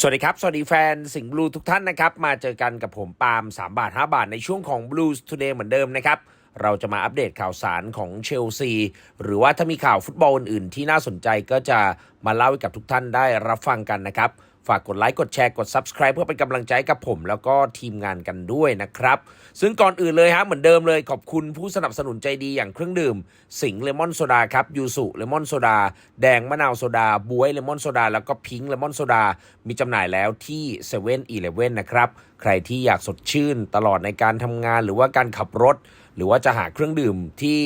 สวัสดีครับ สวัสดีแฟนสิงห์บลูทุกท่านนะครับ มาเจอกันกับผมปาล์ม3 บาท 5 บาท ในช่วงของ Blues Today เหมือนเดิมนะครับ เราจะมาอัปเดตข่าวสารของเชลซี หรือว่าถ้ามีข่าวฟุตบอลอื่นๆ ที่น่าสนใจก็จะมาเล่าให้กับทุกท่านได้รับฟังกันนะครับ ฝากกดไลค์กดแชร์กด Subscribe เพื่อเป็นกำลังใจกับผม แล้วก็ทีมงานกันด้วยนะครับ ซึ่งก่อนอื่นเลยฮะเหมือนเดิมเลยขอบคุณผู้สนับสนุนใจดีอย่างเครื่องดื่ม สิงเลมอนโซดาครับยูสุเลมอนโซดาแดงมะนาวโซดาบวยเลมอนโซดาแล้วก็พิงค์เลมอนโซดามีจำหน่ายแล้วที่7 e เ e ่ e อนะครับใครที่อยากสดชื่นตลอดในการทำงานหรือว่าการขับรถ หรือว่าจะหาเครื่องดื่มที่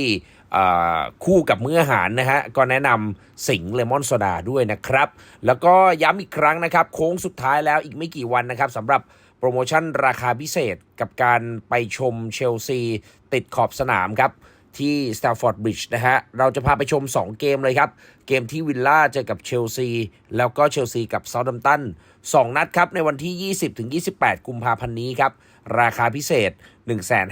คู่กับมื้ออาหารนะฮะก็แนะนำสิงเลมอนโซดาด้วยนะครับ แล้วก็ย้ำอีกครั้งนะครับ โค้งสุดท้ายแล้วอีกไม่กี่วันนะครับสำหรับโปรโมชั่นราคาพิเศษกับการไปชมเชลซี ติดขอบสนามครับที่ Stamford Bridge นะฮะ เราจะพาไปชม 2 เกมเลยครับ เกมที่วิลล่าเจอกับเชลซี แล้วก็เชลซีกับเซาท์ a ัมตัน2นัดครับ ในวันที่ 20-28 กุมภาพันธ์นี้ครับ ราคาพิเศษ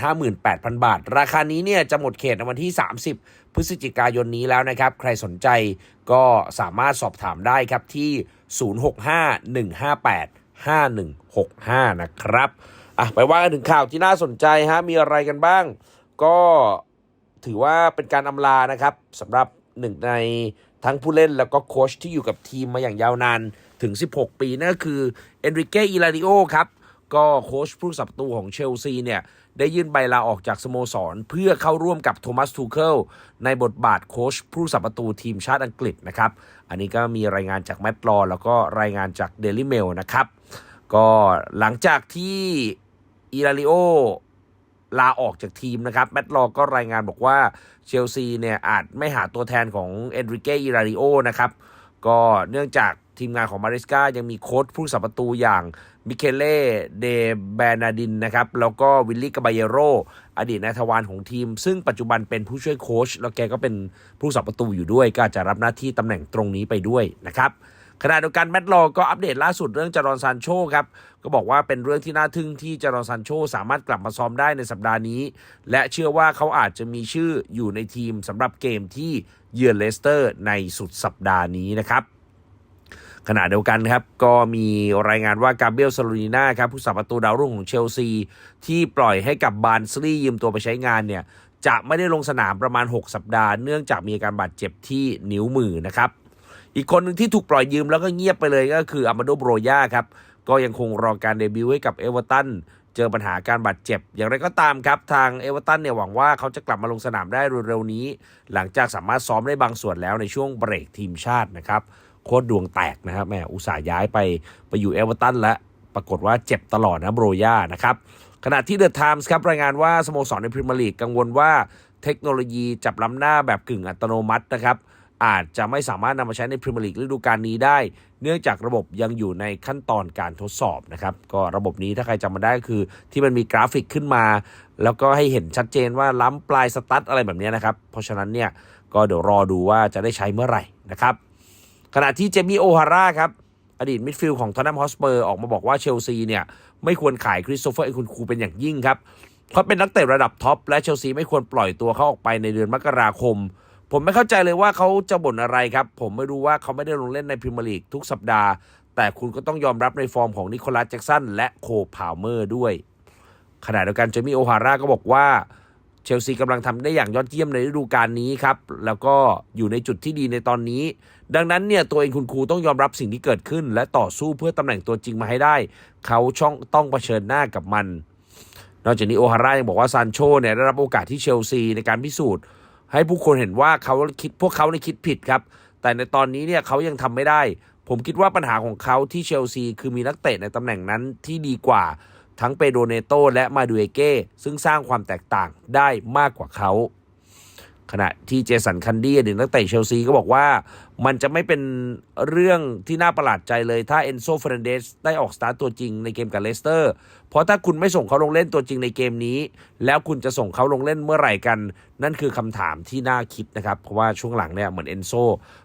158,000 บาท ราคานี้เนี่ยจะหมดเขตในวันที่ 30 พฤศจิกายนนี้แล้วนะครับ ใครสนใจก็สามารถสอบถามได้ครับที่ 0651585165 นะครับอะไปว่ากันถึงข่าวที่น่าสนใจฮะมีอะไรกันบ้าง ก็ถือว่าเป็นการอำลานะครับสำหรับหนึ่งในทั้งผู้เล่นแล้วก็โค้ชที่อยู่กับทีมมาอย่างยาวนานถึง 16 ปีนั่นก็คือเอนริเกอิลาริโอครับ ก็โค้ชผู้สับประตูของเชลซีเนี่ยได้ยื่นใบลาออกจากสโมสร เพื่อเข้าร่วมกับโทมัสทูเคิลในบทบาทโค้ชผู้สับประตูทีมชาติอังกฤษนะครับ อันนี้ก็มีรายงานจากแมตต์ลอแล้วก็รายงานจากเดลิเมลนะครับ ก็หลังจากที่อิลาริโอลาออกจากทีมนะครับ แมตต์ลอก็รายงานบอกว่าเชลซีเนี่ยอาจไม่หาตัวแทนของเอนริเกอิราริโอนะครับ ก็เนื่องจาก ทีมงานของมาริสกายังมีโค้ชผู้สับประตูอย่างมิเคเล่เดแบนาดินนะครับ แล้วก็วิลลี่กาบาเยโรอดีตนายทวารของทีม ซึ่งปัจจุบันเป็นผู้ช่วยโค้ชแล้วแกก็เป็นผู้สับประตูอยู่ด้วย ก็จะรับหน้าที่ตำแหน่งตรงนี้ไปด้วยนะครับขณะเดียวกันแมตต์ลอก็อัปเดตล่าสุดเรื่องจารอนซานโชครับ ก็บอกว่าเป็นเรื่องที่น่าทึ่งที่จารอนซานโชสามารถกลับมาซ้อมได้ในสัปดาห์นี้ และเชื่อว่าเขาอาจจะมีชื่ออยู่ในทีมสำหรับเกมที่เยือนเลสเตอร์ในสุดสัปดาห์นี้นะครับ ขณะเดียวกันครับ ก็มีรายงานว่ากาเบรียลซาลูนิน่าครับผู้สับประตูดาวรุ่งของเชลซี ที่ปล่อยให้กับบาร์นซลีย์ยืมตัวไปใช้งานเนี่ยจะไม่ได้ลงสนามประมาณ 6 สัปดาห์ เนื่องจากมีอาการบาดเจ็บที่นิ้วมือนะครับ อีกคนหนึ่งที่ถูกปล่อยยืมแล้วก็เงียบไปเลยก็คืออามาโดโบรยาครับ ก็ยังคงรอการเดบิวต์ให้กับเอเวอร์ตัน เจอปัญหาการบาดเจ็บ อย่างไรก็ตามครับ ทางเอเวอร์ตันเนี่ยหวังว่าเขาจะกลับมาลงสนามได้เร็วๆนี้ หลังจากสามารถซ้อมได้บางส่วนแล้วในช่วงเบรกทีมชาตินะครับโคตรดวงแตกนะครับแม่อุตส่าห์ย้ายไปไปอยู่เอเวอร์ตันแล้วปรากฏว่าเจ็บตลอดนะโบรย่านะครับขณะที่เดอะไทมส์ครับรายงานว่าสโมสรในพรีเมียร์ลีกกังวลว่าเทคโนโลยีจับล้ำหน้าแบบกึ่งอัตโนมัตินะครับ อาจจะไม่สามารถนำมาใช้ในพรีเมียร์ลีกฤดูกาลนี้ได้ เนื่องจากระบบยังอยู่ในขั้นตอนการทดสอบนะครับ ก็ระบบนี้ถ้าใครจำมาได้ก็คือ ที่มันมีกราฟิกขึ้นมา แล้วก็ให้เห็นชัดเจนว่าล้ำปลายสตั๊ดอะไรแบบนี้นะครับ เพราะฉะนั้นเนี่ยก็เดี๋ยวรอดูว่าจะได้ใช้เมื่อไหร่นะครับ ขณะที่เจมี่โอฮาร่าครับอดีตมิดฟิลด์ของทอนนัมฮอสเปอร์ออกมาบอกว่าเชลซีเนี่ยไม่ควรขายคริสโตเฟอร์เอคุนคูเป็นอย่างยิ่งครับเขาเป็นนักเตะระดับท็อปและเชลซีไม่ควรปล่อยตัวเขาออกไปในเดือนมกราคม ผมไม่เข้าใจเลยว่าเขาจะบ่นอะไรครับ ผมไม่รู้ว่าเขาไม่ได้ลงเล่นในพรีเมียร์ลีกทุกสัปดาห์ แต่คุณก็ต้องยอมรับในฟอร์มของนิโคลัสแจ็กสันและโคพาวเมอร์ด้วย ขณะเดียวกันเจมี่โอฮาร่าก็บอกว่าเชลซีกำลังทำได้อย่างยอดเยี่ยมในฤดูกาลนี้ครับ แล้วก็อยู่ในจุดที่ดีในตอนนี้ ดังนั้นเนี่ยตัวเองคุณครูต้องยอมรับสิ่งที่เกิดขึ้น และต่อสู้เพื่อตำแหน่งตัวจริงมาให้ได้ เขาช่องต้องเผชิญหน้ากับมัน นอกจากนี้โอฮาร่ายังบอกว่าซานโชเนี่ยได้รับโอกาสที่เชลซีในการพิสูจน์ ให้ผู้คนเห็นว่าเขาคิดพวกเขาในคิดผิดครับ แต่ในตอนนี้เนี่ยเขายังทำไม่ได้ ผมคิดว่าปัญหาของเขาที่เชลซีคือมีนักเตะในตำแหน่งนั้นที่ดีกว่าทั้งเปโดเนโตและมาดูเอเก้ซึ่งสร้างความแตกต่างได้มากกว่าเขา ขณะที่เจสันคันดี้อดีตนักเตะเชลซีก็บอกว่า มันจะไม่เป็นเรื่องที่น่าประหลาดใจเลยถ้าเอนโซเฟรนเดสได้ออกสตาร์ตตัวจริงในเกมกับเลสเตอร์ เพราะถ้าคุณไม่ส่งเขาลงเล่นตัวจริงในเกมนี้ แล้วคุณจะส่งเขาลงเล่นเมื่อไหร่กัน นั่นคือคำถามที่น่าคิดนะครับ เพราะว่าช่วงหลังเนี่ยเหมือนเอนโซ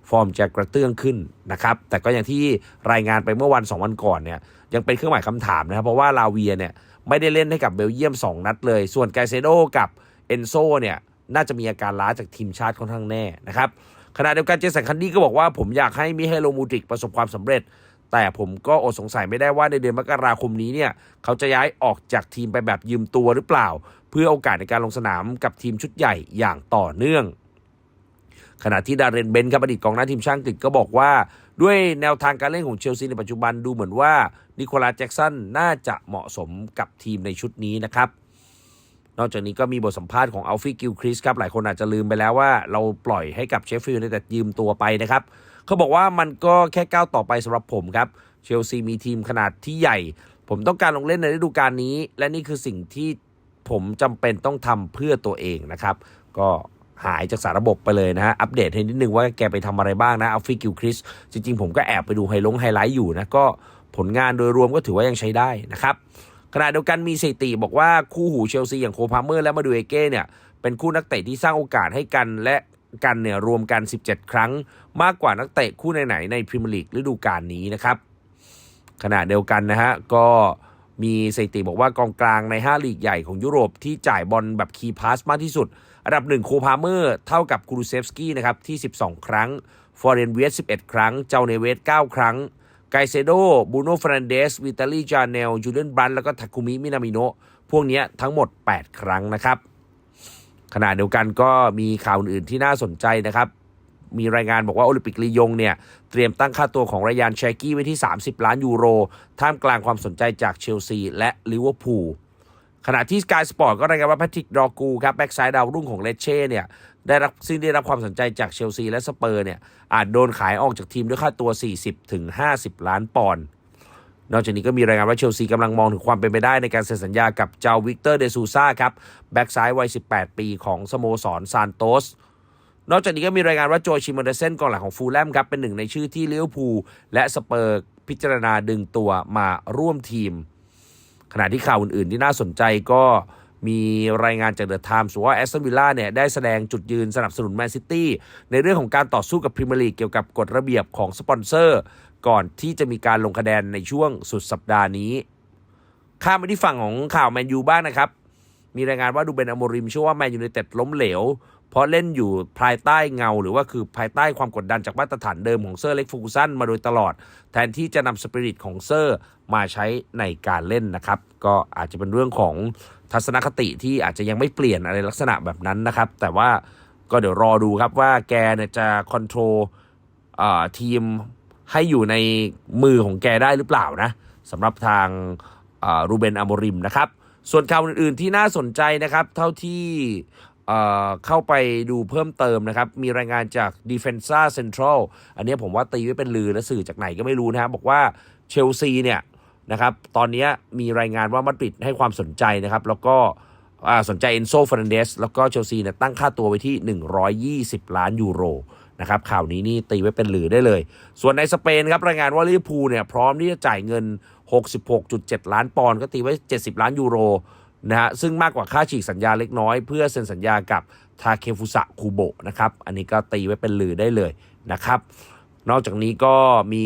ฟอร์มจะกระเตื้องขึ้นนะครับแต่ก็อย่างที่รายงานไปเมื่อวัน 2 วันก่อนเนี่ยยังเป็นเครื่องหมายคำถามนะครับเพราะว่าลาเวียเนี่ยไม่ได้เล่นให้กับเบลเยียม 2 นัดเลย ส่วนไกเซโดกับเอนโซเนี่ย น่าจะมีอาการล้าจากทีมชาติค่อนข้างแน่นะครับขณะเดียวกันเจสันคันดี้ก็บอกว่าผมอยากให้มิเฮโลมูดริกประสบความสำเร็จ แต่ผมก็อดสงสัยไม่ได้ว่าในเดือนมกราคมนี้เนี่ยเขาจะย้ายออกจากทีมไปแบบยืมตัวหรือเปล่า เพื่อโอกาสในการลงสนามกับทีมชุดใหญ่อย่างต่อเนื่องขณะที่ดาเรนเบนครับอดีตกองหน้าทีมชาติอังกฤษก็บอกว่า ด้วยแนวทางการเล่นของเชลซีในปัจจุบันดูเหมือนว่านิโคลัสแจ็กสันน่าจะเหมาะสมกับทีมในชุดนี้นะครับ นอกจากนี้ก็มีบทสัมภาษณ์ของอัลฟี่กิลคริสครับ หลายคนอาจจะลืมไปแล้วว่าเราปล่อยให้กับเชฟฟิลด์แต่ยืมตัวไปนะครับ เขาบอกว่ามันก็แค่ก้าวต่อไปสำหรับผมครับ เชลซีมีทีมขนาดที่ใหญ่ ผมต้องการลงเล่นในฤดูกาลนี้ และนี่คือสิ่งที่ผมจำเป็นต้องทำเพื่อตัวเองนะครับ ก็หายจากสารระบบไปเลยนะฮะ อัปเดตให้นิดนึงว่าแกไปทำอะไรบ้างนะอัลฟี่กิลคริสจริงๆ ผมก็แอบไปดูไฮลงไฮไลท์อยู่นะก็ผลงานโดยรวมก็ถือว่ายังใช้ได้นะครับ ขณะเดียวกันมีสถิติบอกว่าคู่หูเชลซีอย่างโคพาเมอร์และมาดูเอเก้เนี่ยเป็นคู่นักเตะที่สร้างโอกาสให้กันและกันเนี่ยรวมกัน 17 ครั้ง มากกว่านักเตะคู่ไหนๆในพรีเมียร์ลีกฤดูกาลนี้นะครับขณะเดียวกันนะฮะก็มีสถิติบอกว่ากองกลางใน 5 ลีกใหญ่ของยุโรปที่จ่ายบอลแบบคีย์พาสมากที่สุด อันดับ1โคพาเมอร์เท่ากับคูรูเซฟสกี้นะครับที่ 12 ครั้ง ฟอร์เรนเวส11 ครั้ง เจ้าเนเวส9ครั้ง ไกเซโด บูโนฟรานเดส วิตาลีจาเนล จูเลียนบรันแล้วก็ทาคุมิ มินามิโนะพวกเนี้ยทั้งหมด 8 ครั้งนะครับ ขณะเดียวกันก็มีข่าวอื่นๆที่น่าสนใจนะครับ มีรายงานบอกว่าโอลิมปิกลียงเนี่ย เตรียมตั้งค่าตัวของรายานแชกี้ไว้ที่ 30 ล้านยูโร ท่ามกลางความสนใจจากเชลซี และลิเวอร์พูลขณะที่ Sky Sport ก็รายงานว่าแพทริกดอกูครับ แบ็กซ้ายดาวรุ่งของเลเช่เนี่ย ได้รับซึ่งได้รับความสนใจจากเชลซีและสเปอร์เนี่ยอาจโดนขายออกจากทีมด้วยค่าตัว 40ถึง50ล้านปอนด์นอกจากนี้ก็มีรายงานว่าเชลซีกำลังมองถึงความเป็นไปได้ในการเซ็นสัญญากับเจ้าวิกเตอร์เดซูซ่าครับแบ็กซ้ายวัย 18 ปีของสโมสรซานโตสนอกจากนี้ก็มีรายงานว่าโจชิมอนเดเซนกองหลังของฟูลแลมครับเป็นหนึ่งในชื่อที่เลิเวอร์พูและสเปอร์พิจารณาดึงตัวมาร่วมทีม ขณะที่ข่าวอื่นๆที่น่าสนใจก็ มีรายงานจากเดอะไทมส์ว่าแอสตันวิลล่าเนี่ยได้แสดงจุดยืนสนับสนุนแมนซิตี้ในเรื่องของการต่อสู้กับพรีเมียร์ลีกเกี่ยวกับกฎระเบียบของสปอนเซอร์ ก่อนที่จะมีการลงคะแนนในช่วงสุดสัปดาห์นี้ ข้ามไปที่ฝั่งของข่าวแมนยูบ้างนะครับ มีรายงานว่าดูเบนอโมริมเชื่อว่าแมนยูในเต็ดล้มเหลว เพราะเล่นอยู่ภายใต้เงา หรือว่าคือภายใต้ความกดดันจากมาตรฐานเดิมของเซอร์เล็กฟูกูสันมาโดยตลอด แทนที่จะนำสปิริตของเซอร์มาใช้ในการเล่นนะครับ ก็อาจจะเป็นเรื่องของทัศนคติที่อาจจะยังไม่เปลี่ยนอะไรลักษณะแบบนั้นนะครับ แต่ว่าก็เดี๋ยวรอดูครับว่าแกเนี่ยจะคอนโทรลทีมให้อยู่ในมือของแกได้หรือเปล่านะสำหรับทางรูเบนอโมริมนะครับ ส่วนข่าวอื่นๆที่น่าสนใจนะครับ เท่าที่ เข้าไปดูเพิ่มเติมนะครับ มีรายงานจาก Defensa Central อันนี้ผมว่าตีไว้เป็นลือและสื่อจากไหนก็ไม่รู้นะครับ บอกว่าเชลซีเนี่ยนะครับ ตอนนี้มีรายงานว่ามาดริดให้ความสนใจนะครับ แล้วก็สนใจเอนโซฟ r นเดสแล้วก็เชลซีเนี่ยตั้งค่าตัวไว้ที่ 120 ล้านยูโรนะครับข่าวนี้นี่ตีไว้เป็นหลือได้เลย ส่วนในสเปนครับรายงานว่าลิเวอร์พูลเนี่ยพร้อมที่จะจ่ายเงิน 66.7 ล้านปอนด์ก็ตีไว้ 70 ล้านยูโร นะฮะซึ่งมากกว่าค่าฉีกสัญญาเล็กน้อย เพื่อเซ็นสัญญากับทาเคฟุสะคูโบะนะครับ อันนี้ก็ตีไว้เป็นลือได้เลยนะครับ นอกจากนี้ก็มี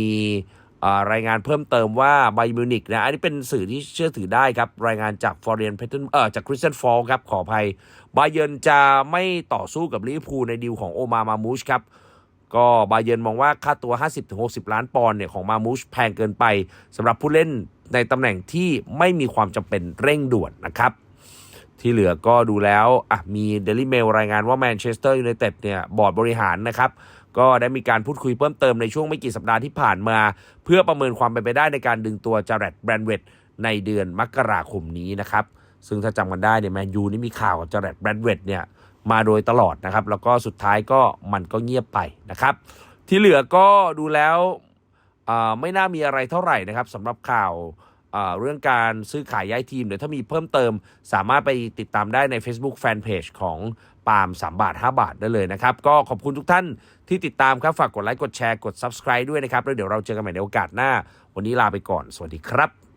รายงานเพิ่มเติมว่าไบมิวนิกนะอันนี้เป็นสื่อที่เชื่อถือได้ครับ รายงานจากฟอร์เรนเพทเทนเอ่อจากคริสเตนฟอลครับขออภัยบาเยนจะไม่ต่อสู้กับลิเวอร์พูลในดีลของโอมามามูชครับ ก็บาเยนมองว่าค่าตัว 50-60 ล้านปอนด์เนี่ยของมามูชแพงเกินไปสำหรับผู้เล่นในตำแหน่งที่ไม่มีความจำเป็นเร่งด่วนนะครับ ที่เหลือก็ดูแล้วอะมีเดลิเมลรายงานว่าแมนเชสเตอร์ยูไนเต็ดเนี่ยบอร์ดบริหารนะครับก็ได้มีการพูดคุยเพิ่มเติมในช่วงไม่กี่สัปดาห์ที่ผ่านมา เพื่อประเมินความเป็นไปได้ในการดึงตัวจาร์ดแบรนเวตในเดือนมกราคมนี้นะครับ ซึ่งถ้าจำกันได้เนี่ยแมนยูนี่มีข่าวกับจาร์ดแบรนเวตเนี่ย มาโดยตลอดนะครับ แล้วก็สุดท้ายก็มันก็เงียบไปนะครับ ที่เหลือก็ดูแล้วไม่น่ามีอะไรเท่าไหร่นะครับสำหรับข่าวเรื่องการซื้อขายย้ายทีมเดี๋ยวถ้ามีเพิ่มเติม สามารถไปติดตามได้ใน Facebook Fanpage ของปาล์ม3บาท 5 บาทได้เลยนะครับ ก็ขอบคุณทุกท่านที่ติดตามครับ ฝากกดไลค์กดแชร์กด Subscribe ด้วยนะครับ แล้วเดี๋ยวเราเจอกันใหม่ในโอกาสหน้า วันนี้ลาไปก่อน สวัสดีครับ